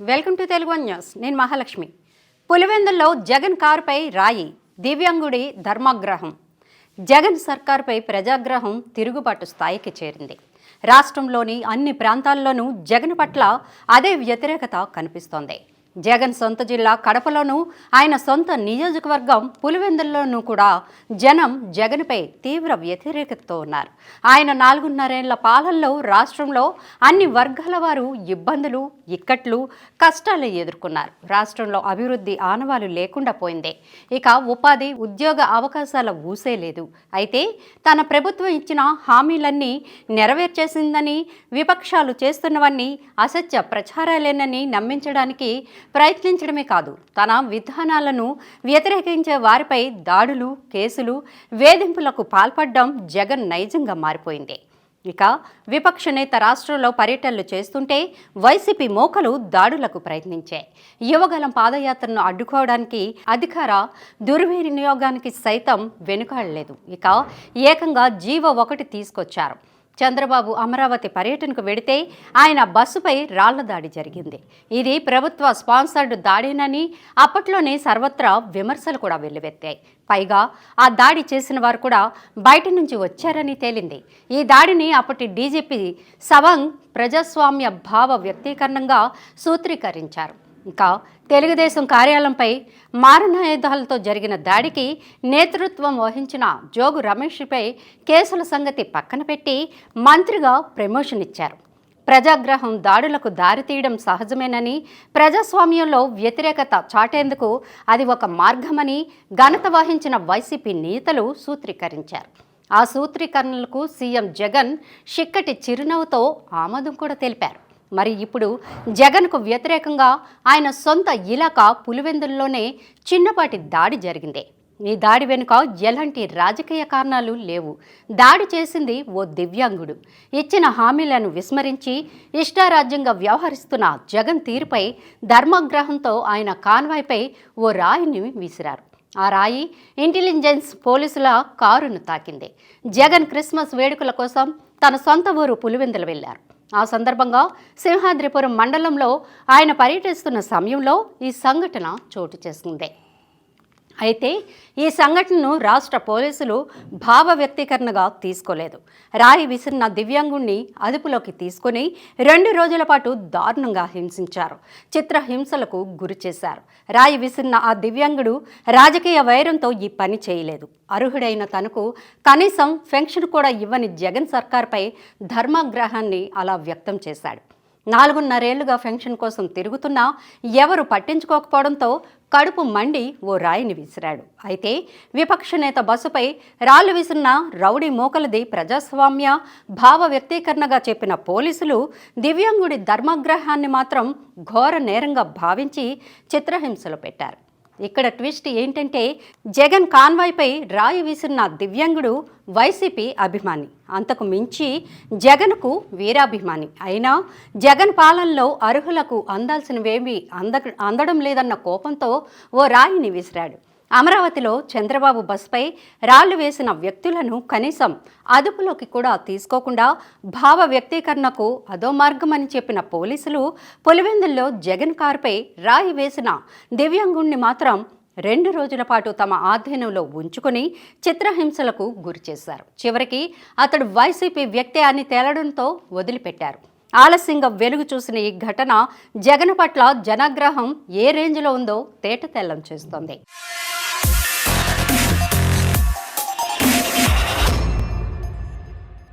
Welcome to Telugu one news. నేను మహాలక్ష్మి. పులివెందుల్లో జగన్ కారుపై రాయి దివ్యాంగుడి ధర్మాగ్రహం. జగన్ సర్కార్పై ప్రజాగ్రహం తిరుగుబాటు స్థాయికి చేరింది. రాష్ట్రంలోని అన్ని ప్రాంతాల్లోనూ జగన్ పట్ల అదే వ్యతిరేకత కనిపిస్తోంది. జగన్ సొంత జిల్లా కడపలోనూ ఆయన సొంత నియోజకవర్గం పులివెందుల్లోనూ కూడా జనం జగన్పై తీవ్ర వ్యతిరేకతతో ఉన్నారు. ఆయన నాలుగున్నరేళ్ళ పాలనలో రాష్ట్రంలో అన్ని వర్గాల వారు ఇబ్బందులు ఇక్కట్లు కష్టాలు ఎదుర్కొన్నారు. రాష్ట్రంలో అభివృద్ధి ఆనవాలు లేకుండా పోయింది. ఇక ఉపాధి ఉద్యోగ అవకాశాల ఊసే లేదు. అయితే తన ప్రభుత్వం ఇచ్చిన హామీలన్నీ నెరవేర్చేసిందని విపక్షాలు చేస్తున్నవన్నీ అసత్య ప్రచారాలేనని నమ్మించడానికి ప్రయత్నించడమే కాదు. తన విధానాలను వ్యతిరేకించే వారిపై దాడులు కేసులు వేధింపులకు పాల్పడడం జగన్ నైజంగా మారిపోయింది. ఇక విపక్ష నేత రాష్ట్రంలో పర్యటనలు చేస్తుంటే వైసీపీ మోకలు దాడులకు ప్రయత్నించాయి. యువగలం పాదయాత్రను అడ్డుకోవడానికి అధికార దుర్వినియోగానికి సైతం వెనుకాడలేదు. ఇక ఏకంగా జీవ ఒకటి తీసుకొచ్చారు. చంద్రబాబు అమరావతి పర్యటనకు వెడితే ఆయన బస్సుపై రాళ్ళ దాడి జరిగింది. ఇది ప్రభుత్వ స్పాన్సర్డ్ దాడేనని అప్పట్లోనే సర్వత్రా విమర్శలు కూడా వెల్లువెత్తాయి. పైగా ఆ దాడి చేసిన వారు కూడా బయట నుంచి వచ్చారని తేలింది. ఈ దాడిని అప్పటి డీజీపీ సవంగ్ ప్రజాస్వామ్య భావ వ్యక్తీకరణంగా సూత్రీకరించారు. ఇంకా తెలుగుదేశం కార్యాలయంపై మారణాయుధాలతో జరిగిన దాడికి నేతృత్వం వహించిన జోగు రమేష్పై కేసుల సంగతి పక్కన పెట్టి మంత్రిగా ప్రమోషన్ ఇచ్చారు. ప్రజాగ్రహం దాడులకు దారితీయడం సహజమేనని ప్రజాస్వామ్యంలో వ్యతిరేకత చాటేందుకు అది ఒక మార్గమని ఘనత వహించిన వైసీపీ నేతలు సూత్రీకరించారు. ఆ సూత్రీకరణలకు సీఎం జగన్ చిక్కటి చిరునవ్వుతో ఆమోదం కూడా తెలిపారు. మరి ఇప్పుడు జగన్కు వ్యతిరేకంగా ఆయన సొంత ఇలాకా పులివెందుల్లోనే చిన్నపాటి దాడి జరిగింది. ఈ దాడి వెనుక ఎలాంటి రాజకీయ కారణాలు లేవు. దాడి చేసింది ఓ దివ్యాంగుడు. ఇచ్చిన హామీలను విస్మరించి ఇష్టారాజ్యంగా వ్యవహరిస్తున్న జగన్ తీరుపై ధర్మాగ్రహంతో ఆయన కాన్వాయ్పై ఓ రాయిని విసిరారు. ఆ రాయి ఇంటెలిజెన్స్ పోలీసుల కారును తాకింది. జగన్ క్రిస్మస్ వేడుకల కోసం తన సొంత ఊరు పులివెందులు వెళ్ళారు ఆ సందర్భంగా సింహాద్రిపురం మండలంలో ఆయన పర్యటిస్తున్న సమయంలో ఈ సంఘటన చోటు చేసుకుంది. అయితే ఈ సంఘటనను రాష్ట్ర పోలీసులు భావ వ్యక్తీకరణగా తీసుకోలేదు. రాయి విసిరిన దివ్యాంగుణ్ణి అదుపులోకి తీసుకుని రెండు రోజుల పాటు దారుణంగా హింసించారు. చిత్ర హింసలకు గురి చేశారు. రాయి విసిరిన ఆ దివ్యాంగుడు రాజకీయ వైరంతో ఈ పని చేయలేదు. అర్హుడైన తనకు కనీసం పెన్షన్ కూడా ఇవ్వని జగన్ సర్కార్పై ధర్మాగ్రహాన్ని అలా వ్యక్తం చేశాడు. నాలుగున్నరేళ్ళుగా పెన్షన్ కోసం తిరుగుతున్నా ఎవరు పట్టించుకోకపోవడంతో కడుపు మండి ఓ రాయిని విసిరాడు. అయితే విపక్ష నేత బస్సుపై రాళ్ళు విసిరిన రౌడీ మోకలది ప్రజాస్వామ్య భావ వ్యక్తీకరణగా చెప్పిన పోలీసులు దివ్యాంగుడి ధర్మగ్రహాన్ని మాత్రం ఘోర నేరంగా భావించి చిత్రహింసలు పెట్టారు. ఇక్కడ ట్విస్ట్ ఏంటంటే జగన్ కాన్వాయ్పై రాయి విసిరిన దివ్యాంగుడు వైసీపీ అభిమాని. అంతకు మించి జగన్కు వీరాభిమాని. అయినా జగన్ పాలనలో అర్హులకు అందాల్సినవేమీ అంద అందడం లేదన్న కోపంతో ఓ రాయిని విసిరాడు. అమరావతిలో చంద్రబాబు బస్పై రాళ్ళు వేసిన వ్యక్తులను కనీసం అదుపులోకి కూడా తీసుకోకుండా భావ వ్యక్తీకరణకు అదో మార్గమని చెప్పిన పోలీసులు పులివెందుల్లో జగన్ కారుపై రాయి వేసిన దివ్యాంగుణ్ణి మాత్రం రెండు రోజుల పాటు తమ ఆధీనంలో ఉంచుకుని చిత్రహింసలకు గురిచేశారు. చివరికి అతడు వైసీపీ వ్యక్తి అని తేలడంతో వదిలిపెట్టారు. ఆలస్యంగా వెలుగు చూసిన ఈ ఘటన జగన్ పట్ల జనాగ్రహం ఏ రేంజ్లో ఉందో తేట తెల్లం చేస్తోంది.